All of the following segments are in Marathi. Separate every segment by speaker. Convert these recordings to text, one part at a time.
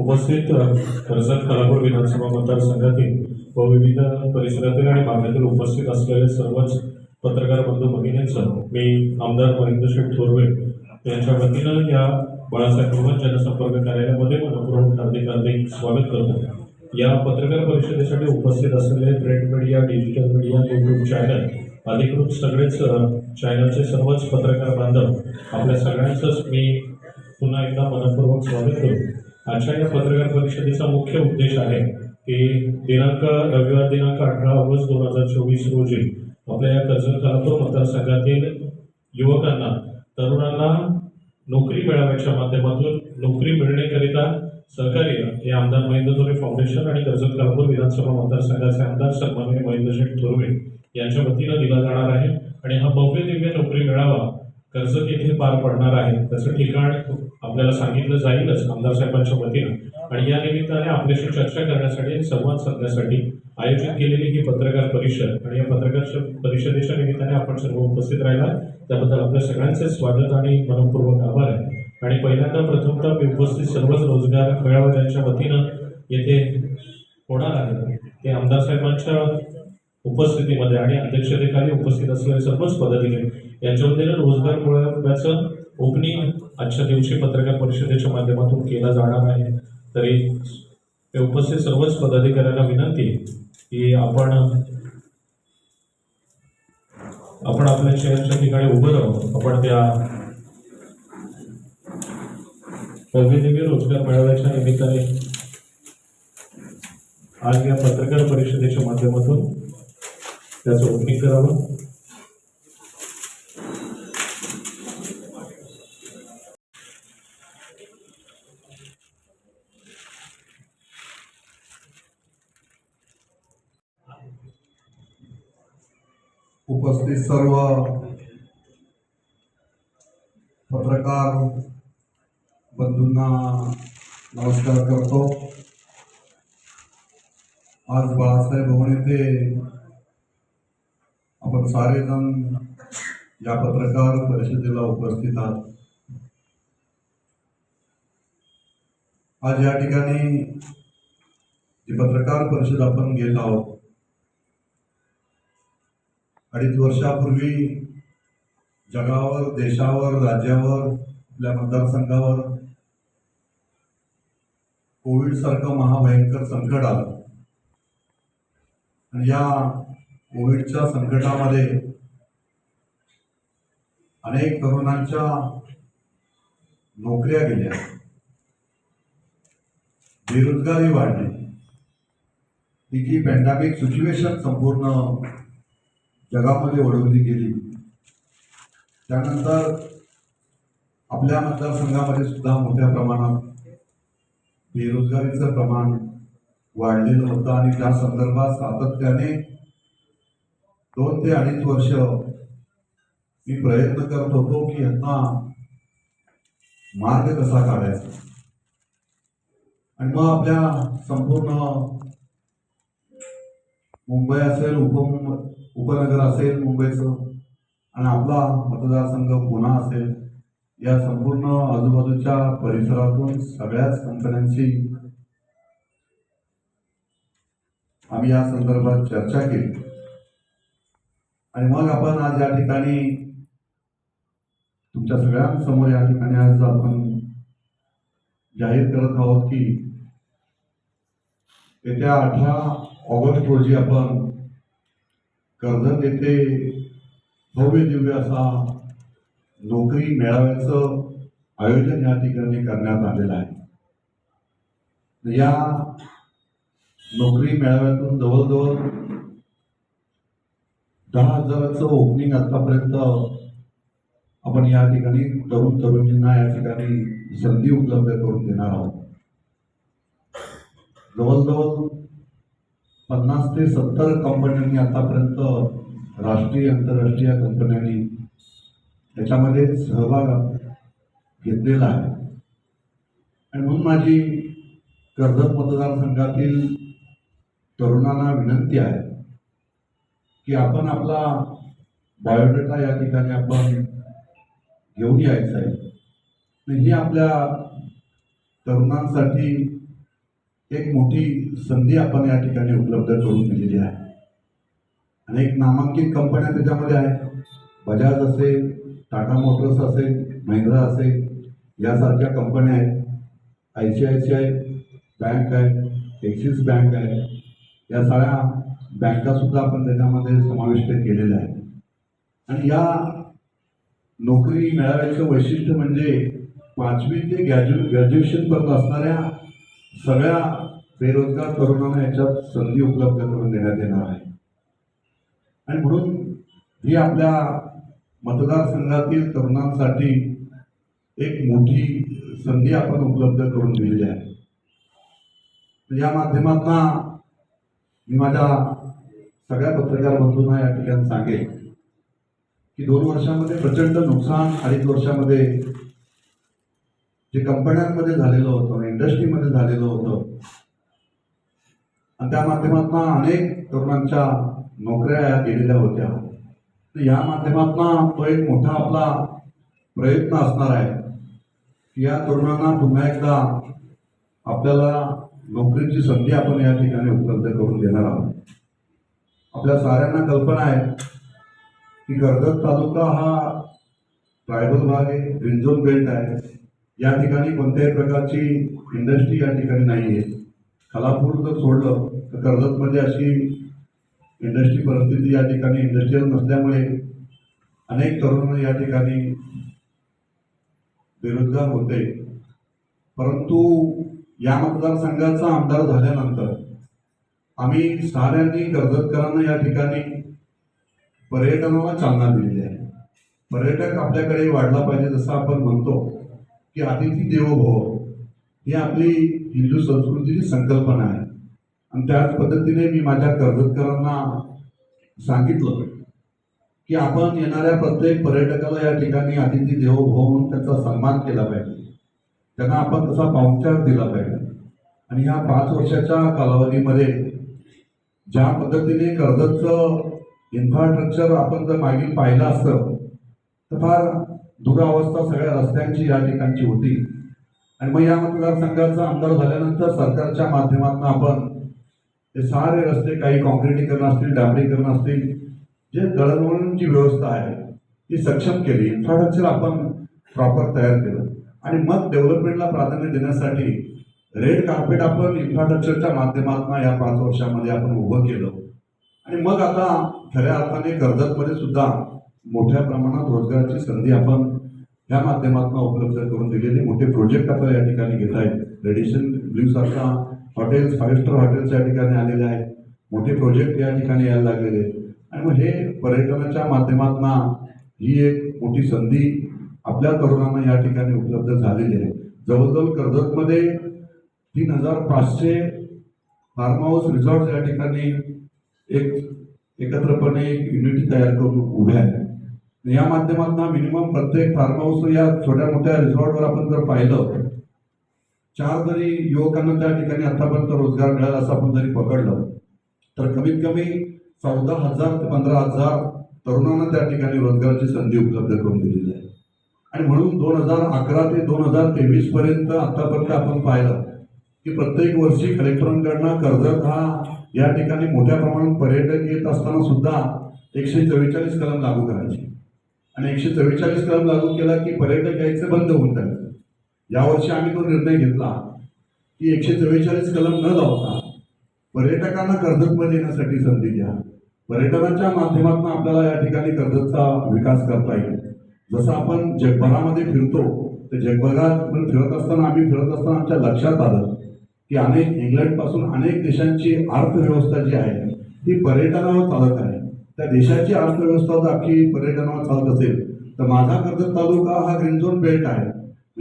Speaker 1: उपस्थित कर्जत खालापूर विधानसभा मतदारसंघातील व विविध परिसरातील आणि भागातील उपस्थित असलेले सर्वच पत्रकार बंधू भगिनींचं मी आमदार महेंद्र शेठ थोरवे यांच्या वतीनं या बाळासाहेब भवन जनसंपर्क कार्यालयामध्ये मनपूर्वक हार्दिक हार्दिक स्वागत करतो. या पत्रकार परिषदेसाठी उपस्थित असलेले print media digital media YouTube channel अधिकृत सगळेच चॅनलचे सर्वच पत्रकार बांधव आपल्या सगळ्यांचंच मी पुन्हा एकदा मनपूर्वक स्वागत करतो. आजच्या या पत्रकार परिषदेचा मुख्य उद्देश आहे की दिनांक रविवार दिनांक अठरा ऑगस्ट दोन हजार चोवीस रोजी आपल्या या कर्जत खालापूर मतदारसंघातील युवकांना तरुणांना नोकरी मिळाव्याच्या माध्यमातून नोकरी मिळण्याकरिता सहकार्य हे आमदार महेंद्र थोरे फाउंडेशन आणि कर्जत खालापूर विधानसभा मतदारसंघाचे आमदार सन्माननीय महेंद्र थोरवे यांच्या वतीनं दिला जाणार आहे. आणि हा भव्य दिव्य नोकरी मिळावा कर्ज येथे पार पडणार आहे. त्याचं ठिकाण आपल्याला सांगितलं जाईलच आमदार साहेबांच्या वतीनं. आणि या निमित्ताने आपल्याशी चर्चा करण्यासाठी संवाद साधण्यासाठी आयोजित केलेली ही पत्रकार परिषद आणि या पत्रकार परिषदेच्या निमित्ताने आपण सर्व उपस्थित राहिला त्याबद्दल आपल्या सगळ्यांचे स्वागत आणि मनपूर्वक आभार आहे. आणि पहिल्यांदा प्रथमतः मी उपस्थित सर्वच रोजगार मेळावा ज्यांच्या वतीनं येथे होणार आहे. ते आमदार साहेबांच्या उपस्थितीमध्ये आणि अध्यक्षतेखाली उपस्थित असलेले सर्वच पदाधिकारी यांच्यामध्ये रोजगार मेळाव्याचं ओपनिंग आजच्या दिवशी पत्रकार परिषदेच्या माध्यमातून केला जाणार आहे. तरी ते उपस्थित सर्वच पदाधिकाऱ्यांना विनंती की आपण आपण आपल्या चेअरच्या ठिकाणी उभं राहू आपण त्या भव्यदिव्य रोजगार मेळाव्याच्या निमित्ताने आज या पत्रकार परिषदेच्या माध्यमातून त्याचं ओपनिंग करावं
Speaker 2: उपस्थित सर्व पत्रकार बंधूंना नमस्कार करतो. आज बाळासाहेब भवन येथे आपण सारेजण या पत्रकार परिषदेला उपस्थित आहात. आज या ठिकाणी जी पत्रकार परिषद आपण घेत आहोत अडीच वर्षापूर्वी जगावर देशावर राज्यावर आपल्या मतदारसंघावर कोविड सारखं महाभयंकर संकट आलं. आणि या कोविडच्या संकटामध्ये अनेक तरुणांच्या नोकऱ्या गेल्या. बेरोजगारी वाढली. ही जी पॅन्डामिक सिच्युएशन संपूर्ण जगामध्ये ओढवली गेली. त्यानंतर आपल्या मतदारसंघामध्ये सुद्धा मोठ्या प्रमाणात बेरोजगारीचं प्रमाण वाढलेलं होतं आणि त्या संदर्भात सातत्याने दोन ते अडीच वर्ष मी प्रयत्न करत होतो की यांना मार्ग कसा काढायचा. आणि मग आपल्या संपूर्ण मुंबई असेल उपमुंबई उपनगर असेल मुंबईचं आणि आपला मतदारसंघ पुणा असेल या संपूर्ण आजूबाजूच्या परिसरातून सगळ्याच कंपन्यांशी आम्ही या संदर्भात चर्चा केली. आणि मग आपण आज या ठिकाणी तुमच्या सगळ्यांसमोर या ठिकाणी आज आपण जाहीर करत आहोत की येत्या अठरा ऑगस्ट रोजी आपण कर्जत येथे भव्य दिव्य असा नोकरी मेळाव्याचं आयोजन या ठिकाणी करण्यात आलेलं आहे. या नोकरी मेळाव्यातून जवळजवळ दहा हजाराचं ओपनिंग आतापर्यंत आपण या ठिकाणी तरुण तरुणींना या ठिकाणी संधी उपलब्ध करून देणार आहोत. जवळजवळ पन्नास ते सत्तर कंपन्यांनी आतापर्यंत राष्ट्रीय आंतरराष्ट्रीय कंपन्यांनी त्याच्यामध्ये सहभाग घेतलेला आहे. आणि म्हणून माझी कर्जत मतदारसंघातील तरुणांना विनंती आहे की आपण आपला बायोडेटा या ठिकाणी आपण घेऊन यायचं आहे. ही आपल्या तरुणांसाठी एक मोठी संधी आपण या ठिकाणी उपलब्ध करून दिलेली आहे. अनेक नामांकित कंपन्या त्याच्यामध्ये आहेत बजाज असेल टाटा मोटर्स असेल महिंद्रा असेल यासारख्या कंपन्या आहेत. I C I C I bank आहे एक्सिस बँक आहे. या बँका बँकासुद्धा आपण त्याच्यामध्ये समाविष्ट केलेल्या आहेत. आणि या नोकरी मिळाव्याचं वैशिष्ट्य म्हणजे पाचवी ते ग्रॅज्यु ग्रॅज्युएशनपर्यंत असणाऱ्या सगळ्या बेरोजगार तरुणांना याच्यात संधी उपलब्ध करून देण्यात येणार आहे. आणि म्हणून ही आपल्या मतदारसंघातील तरुणांसाठी एक मोठी संधी आपण उपलब्ध करून दिलेली आहे. या माध्यमातून मी माझ्या सगळ्या पत्रकार बंधूंना या ठिकाणी सांगेन की दोन वर्षामध्ये प्रचंड नुकसान अडीच वर्षामध्ये जे कंपन्यांमध्ये झालेलं होतं इंडस्ट्रीमध्ये झालेलं होतं. आणि त्या माध्यमातून अनेक तरुणांच्या नोकऱ्या गेलेल्या होत्या. तर या माध्यमातून तो एक मोठा आपला प्रयत्न असणार आहे की या तरुणांना पुन्हा एकदा आपल्याला नोकरीची संधी आपण या ठिकाणी उपलब्ध करून देणार आहोत. आपल्या साऱ्यांना कल्पना आहे की कर्जत तालुका हा ट्रायबल भाग आहे ग्रीनझोन बेल्ट आहे. या ठिकाणी कोणत्याही प्रकारची इंडस्ट्री या ठिकाणी नाही आहे खालापूर जर सोडलं तर कर्जतमध्ये अशी इंडस्ट्री परिस्थिती या ठिकाणी इंडस्ट्रीयल नसल्यामुळे अनेक तरुण या ठिकाणी बेरोजगार होते. परंतु या मतदारसंघाचा आमदार झाल्यानंतर आम्ही साऱ्यांनी कर्जतकरांना या ठिकाणी पर्यटनाला चालना दिलेली आहे. पर्यटक आपल्याकडे वाढला पाहिजे जसं आपण म्हणतो की अतिथी देवो भव ही आपली हिंदू संस्कृतीची संकल्पना आहे. आणि त्याच पद्धतीने मी माझ्या कर्जतकरांना सांगितलं की आपण येणाऱ्या प्रत्येक पर्यटकाला या ठिकाणी अतिथी देवो भव म्हणून त्याचा सन्मान केला पाहिजे. त्यांना आपण तसा पाहुणचार दिला पाहिजे. आणि ह्या पाच वर्षाच्या कालावधीमध्ये ज्या पद्धतीने कर्जतचं इन्फ्रास्ट्रक्चर आपण जर मागील पाहिलं असतं तर फार दुरावस्था सगळ्या रस्त्यांची या ठिकाणची होती. आणि मग या मतदारसंघाचा आमदार झाल्यानंतर सरकारच्या माध्यमातून आपण हे सारे रस्ते काही काँक्रिटीकरण असतील डांबरीकरण असतील जे दळणवळणची व्यवस्था आहे ती सक्षम केली. इन्फ्रास्ट्रक्चर आपण प्रॉपर तयार केलं. आणि मग डेव्हलपमेंटला प्राधान्य देण्यासाठी रेड कार्पेट आपण इन्फ्रास्ट्रक्चरच्या माध्यमातून या पाच वर्षामध्ये आपण उभं केलं. आणि मग आता खऱ्या अर्थाने कर्जतमध्ये सुद्धा मोठ्या प्रमाणात रोजगाराची संधी आपण या माध्यमातून उपलब्ध करून दिलेले. मोठे प्रोजेक्ट आपल्याला या ठिकाणी घेत आहेत. रेडिशन ब्ल्यू सारखा हॉटेल्स फाईव्ह स्टार हॉटेल्स या ठिकाणी आलेले आहेत. मोठे प्रोजेक्ट या ठिकाणी यायला लागलेले आणि मग हे पर्यटनाच्या माध्यमातून ही एक मोठी संधी आपल्या तरुणांना या ठिकाणी उपलब्ध झालेली आहे. जवळजवळ कर्जतमध्ये तीन हजार पाचशे फार्म हाऊस रिझॉर्ट या ठिकाणी एक एकत्रपणे एक युनिटी तयार करून उभे आहे या माध्यमातून मिनिमम प्रत्येक फार्म हाऊस या छोट्या मोठ्या रिझॉर्टवर आपण जर पाहिलं चार जरी युवकांना त्या ठिकाणी आतापर्यंत रोजगार मिळाला असं आपण जरी पकडलं तर कमीत कमी चौदा हजार ते पंधरा हजार तरुणांना त्या ठिकाणी रोजगाराची संधी उपलब्ध करून दिलेली आहे. आणि म्हणून दोन हजार अकरा ते दोन हजार तेवीस पर्यंत आतापर्यंत आपण पाहिलं की प्रत्येक वर्षी कलेक्टरांकडनं कर्जत हा या ठिकाणी मोठ्या प्रमाणात पर्यटक येत असताना सुद्धा एकशे चव्वेचाळीस कलम लागू करायचे. आणि एकशे चव्वेचाळीस कलम लागू केला की पर्यटक यायचे बंद होऊन जायचं. यावर्षी आम्ही तो निर्णय घेतला की एकशे चव्वेचाळीस कलम न लावता पर्यटकांना कर्जतमध्ये येण्यासाठी संधी द्या. पर्यटनाच्या माध्यमातून आपल्याला या ठिकाणी कर्जतचा विकास करता येईल. जसं आपण जगभरामध्ये फिरतो तर जगभरात पण फिरत असताना आम्ही फिरत असताना आमच्या लक्षात आलं की अनेक इंग्लंडपासून अनेक देशांची अर्थव्यवस्था जी आहे ती पर्यटनावर चालत आहे. त्या देशाची अर्थव्यवस्था जर अख्खी पर्यटनावर चालत असेल तर माझा कर्जत तालुका हा ग्रीन झोन बेल्ट आहे.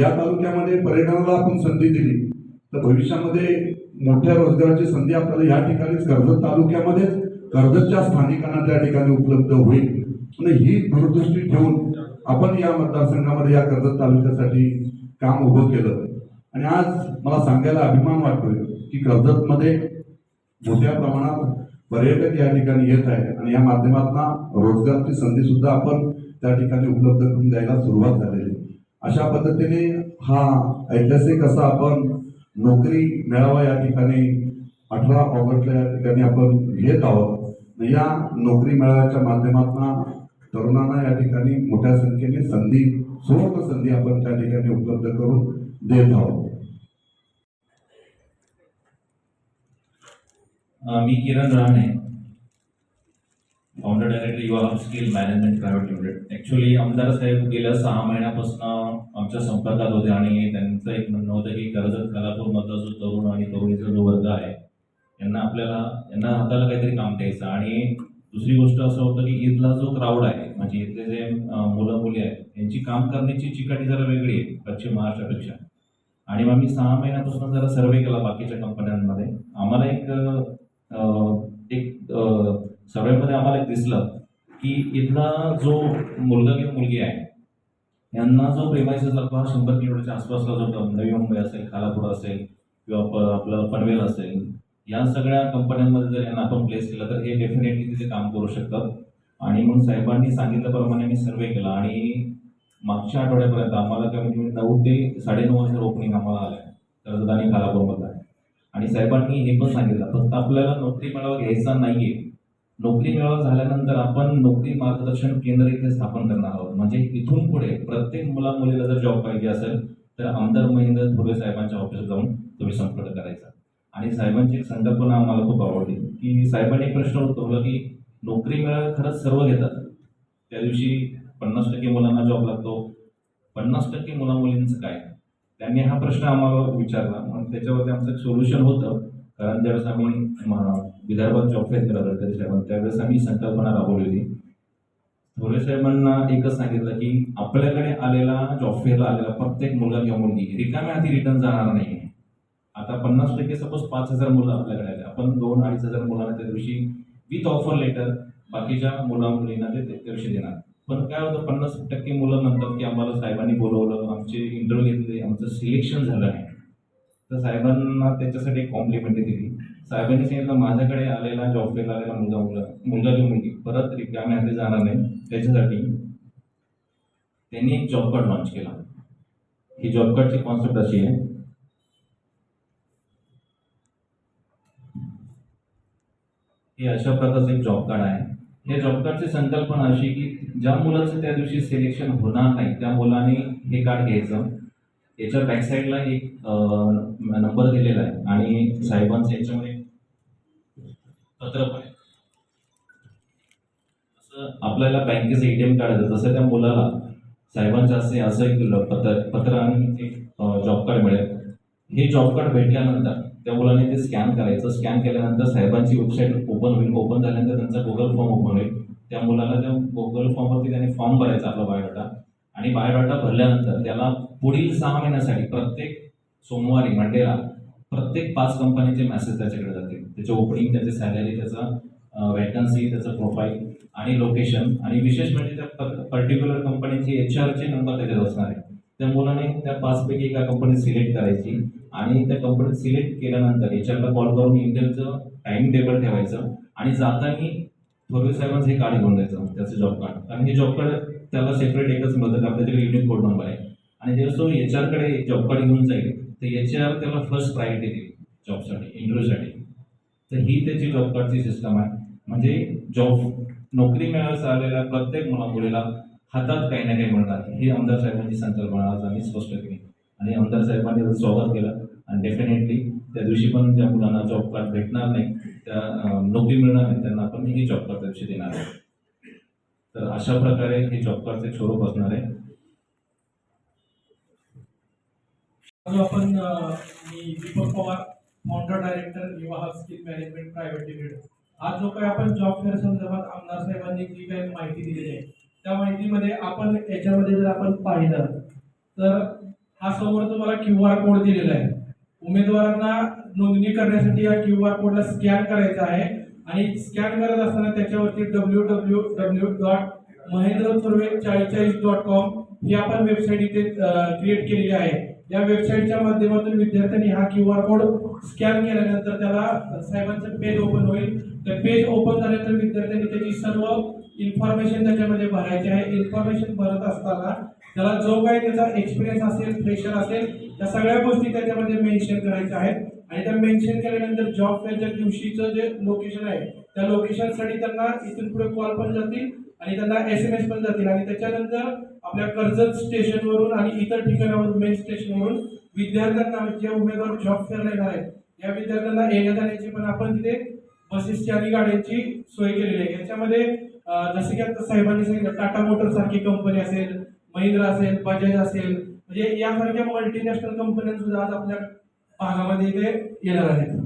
Speaker 2: या तालुक्यामध्ये पर्यटनाला आपण संधी दिली. तर भविष्यामध्ये मोठ्या रोजगाराची संधी आपल्याला या ठिकाणीच कर्जत तालुक्यामध्येच कर्जतच्या स्थानिकांना त्या ठिकाणी उपलब्ध होईल. आणि ही दूरदृष्टी ठेवून आपण या मतदारसंघामध्ये या कर्जत तालुक्यासाठी काम उभं केलं. आणि आज मला सांगायला अभिमान वाटतोय की कर्जतमध्ये मोठ्या प्रमाणात पर्यटक या ठिकाणी येत आहे आणि या माध्यमातून रोजगारची संधी सुद्धा आपण त्या ठिकाणी उपलब्ध करून द्यायला सुरुवात झालेली अशा पद्धतीने हा ऐतिहासिक असा आपण नोकरी मेळावा या ठिकाणी अठरा ऑगस्टला या ठिकाणी आपण घेत आहोत. या नोकरी मेळाव्याच्या माध्यमातून तरुणांना या ठिकाणी मोठ्या संख्येने संधी सुवर्ण संधी आपण त्या ठिकाणी उपलब्ध करून देत. आहोत
Speaker 3: मी Kiran Rahane founder director Yuva skill management private limited actually आमदार साहेब गेल्या सहा महिन्यापासून आमच्या संपर्कात होते आणि त्यांचं एक म्हणणं होतं की कर्जत खालापूरमधला जो तरुण आणि तरुणीचा जो वर्ग आहे यांना आपल्याला यांना हाताला काहीतरी काम द्यायचं. आणि दुसरी गोष्ट असं होतं की इथला जो क्राऊड आहे म्हणजे इथले जे मुलं मुली आहेत यांची काम करण्याची चिकाटी जरा वेगळी आहे पश्चिम महाराष्ट्रापेक्षा. आणि मग मी सहा महिन्यापासून जरा सर्वे केला बाकीच्या कंपन्यांमध्ये. आम्हाला एक एक सर्वेमध्ये आम्हाला एक दिसलं की इथला जो मुलगा किंवा मुलगी आहे यांना जो प्रेमायसेस लागतो हा शंभर किलोमीटरच्या आसपासला जो नवी मुंबई असेल खालापूर असेल किंवा आपलं पनवेल असेल या सगळ्या कंपन्यांमध्ये जर यांना आपण प्लेस केलं तर हे डेफिनेटली तिथे काम करू शकतात. आणि मग साहेबांनी सांगितल्याप्रमाणे मी सर्वे केला. आणि मागच्या आठवड्यापर्यंत आम्हाला कमी कमी नऊ ते साडेनऊ वाजता ओपनिंग आम्हाला आहे कर्जत आणि खालापूरमधला आणि साहेबांनी हे पण सांगितलं फक्त आपल्याला नोकरी मेळावा घ्यायचा नाही आहे नोकरी मेळावा झाल्यानंतर आपण नोकरी मार्गदर्शन केंद्र इथे स्थापन करणार आहोत. म्हणजे इथून पुढे प्रत्येक मुला मुलीला जर जॉब पाहिजे असेल तर आमदार महेंद्र थोरे साहेबांच्या ऑफिसात जाऊन तुम्ही संपर्क करायचा. आणि साहेबांची एक संकल्पना आम्हाला खूप आवडली की साहेबांनी प्रश्न उद्भवला की नोकरी मेळावा खरंच सर्व घेतात. त्या दिवशी पन्नास टक्के मुलांना जॉब लागतो. पन्नास टक्के मुला मुलींचं काय? त्यांनी हा प्रश्न आम्हाला विचारला. मग त्याच्यावरती आमचं एक सोल्युशन होतं. कारण ज्यावेळेस आम्ही विदर्भात जॉब फेअर करत गडकरी साहेबांना. त्यावेळेस आम्ही संकल्पना राबवली होती. थोरे साहेबांना एकच सांगितलं की आपल्याकडे आलेला जॉब फेअरला आलेला प्रत्येक मुलगा किंवा मुलगी रिकाम्या आधी रिटर्न जाणार नाही आता पन्नास टक्के सपोज पाच हजार मुलं आपल्याकडे आले. आपण दोन अडीच हजार मुलांना त्या दिवशी विथ ऑफर लेटर बाकीच्या मुला मुलींना ते त्या दिवशी देणार. पण काय होतं पन्नास टक्के मुलं म्हणतात की आम्हाला साहेबांनी बोलवलं आमचे इंटरव्ह्यू घेतले आमचं सिलेक्शन झालं नाही तर साहेबांना त्याच्यासाठी एक कॉम्प्लिमेंटरी दिली. साहेबांनी सांगितलं माझ्याकडे आलेला जॉब फेअर आलेला मुलगा मुलगा मुलगा किंवा मुलगी परत रिकाम्या हाती जाणार नाही त्याच्यासाठी त्यांनी एक जॉब कार्ड लॉन्च केला. ही जॉब कार्डची कॉन्सेप्ट अशी आहे. हे अशा प्रकारचं एक जॉब कार्ड आहे. या जॉबकार्डची संकल्पना अशी की ज्या मुलाचं त्या दिवशी सिलेक्शन होणार नाही त्या मुलाने हे कार्ड घ्यायचं. याच्या बॅकसाईडला एक नंबर दिलेला आहे आणि साहेबांचं याच्यामध्ये पत्र पण आहे. असं आपल्याला बँकेचं एटीएम कार्ड येतं. तसं त्या मुलाला साहेबांच्या असे असं एक पत्र पत्र आणि एक जॉब कार्ड मिळेल. हे जॉब कार्ड भेटल्यानंतर त्या मुलाने ते स्कॅन करायचं. स्कॅन केल्यानंतर साहेबांची वेबसाईट ओपन होईल. ओपन झाल्यानंतर त्यांचा गुगल फॉर्म ओपन होईल. त्या मुलाला त्या गुगल फॉर्मवरती त्याने फॉर्म भरायचा आपला बायोडाटा आणि बायोडाटा भरल्यानंतर त्याला पुढील सहा महिन्यासाठी प्रत्येक सोमवारी मंडेला प्रत्येक पाच कंपनीचे मेसेज त्याच्याकडे जातील. त्याचे ओपनिंग त्याचे सॅलरी त्याचा वॅकन्सी त्याचं प्रोफाईल आणि लोकेशन आणि विशेष म्हणजे त्या पर्टिक्युलर कंपनीची एच आरचे नंबर त्याच्यात असणार आहे. त्या मुलाने त्या पाचपैकी एका कंपनी सिलेक्ट करायची आणि त्या कंपनीत सिलेक्ट केल्यानंतर एच आरला कॉल करून इंटरव्ह्यूचं टाइम टेबल ठेवायचं आणि जाताना थोरवे साहेबांचं हे कार्ड घेऊन जायचं त्याचं जॉब कार्ड कारण हे जॉब कार्ड त्याला सेपरेट एकच मिळतं कारण त्याच्याकडे युनिक कोड नंबर आहे. आणि जेव्हा तो एच आरकडे जॉब कार्ड घेऊन जाईल तर एच आर त्याला फर्स्ट प्रायोरिटी देईल जॉबसाठी इंटरव्ह्यूसाठी तर ही त्याची जॉब कार्डची सिस्टम आहे. म्हणजे जॉब नोकरी मिळायला आलेल्या प्रत्येक मुला मुलीला हातात काही ना काही मिळणार. ही आमदार साहेबांची संकल्पना आज आम्ही स्पष्ट केली. आणि आमदार साहेबांनी त्याचं स्वागत केलं. आणि डेफिनेटली त्या दिवशी पण ज्या मुलांना जॉब कार्ड भेटणार नाही त्या नोकरी मिळणार नाही त्यांना आपण हे जॉब कार्ड त्या दिवशी देणार आहे तर अशा प्रकारे हे जॉब कार्डचे स्वरूप असणार आहे.
Speaker 4: आज आपण मी Deepak Pawar founder director Vivah skill management private limited आज जो काही आपण जॉब फेअर संदर्भात आमदार साहेबांनी जी काही माहिती दिलेली आहे त्या माहितीमध्ये आपण याच्यामध्ये जर आपण पाहिलं तर हा समोर तुम्हाला क्यू आर कोड दिलेला आहे. उमेदवारांना नोंदणी करण्यासाठी या क्यू आर कोडला स्कॅन करायचा आहे आणि स्कॅन करत असताना त्याच्यावरती W W W dot Mahendra चाळीस चाळीचाळीस डॉट कॉम ही आपण वेबसाईट इथे क्रिएट केलेली आहे. या वेबसाईटच्या माध्यमातून विद्यार्थ्यांनी हा क्यू आर कोड स्कॅन केल्यानंतर त्याला साहेबांचं पेज ओपन होईल. त्या पेज ओपन झाल्यानंतर विद्यार्थ्यांनी त्याची सर्व इन्फॉर्मेशन त्याच्यामध्ये भरायची आहे. इन्फॉर्मेशन भरत असताना त्याला जो काही त्याचा एक्सपिरियन्स असेल प्रेशर असेल त्या सगळ्या गोष्टी त्याच्यामध्ये मेन्शन करायच्या आहेत. आणि त्या मेन्शन केल्यानंतर जॉब फेअरच्या दिवशीचं जे लोकेशन आहे त्या लोकेशनसाठी त्यांना इथून पुढे कॉल पण जातील आणि त्यांना एस एम एस पण जातील. आणि त्याच्यानंतर आपल्या कर्जत स्टेशनवरून आणि इतर ठिकाणावरून मेन स्टेशनवरून विद्यार्थ्यांना ज्या उमेदवार जॉब फेअरला येणार आहेत या विद्यार्थ्यांना येण्या जाण्याची पण आपण तिथे बसेसची आणि गाड्यांची सोय केलेली आहे. याच्यामध्ये जसे की आता साहेबांनी सांगितलं टाटा मोटर सारखी कंपनी असेल महिंद्रा असेल बजाज असेल म्हणजे यासारख्या मल्टीनॅशनल कंपन्या सुद्धा आज आपल्या भागामध्ये इथे येणार आहेत.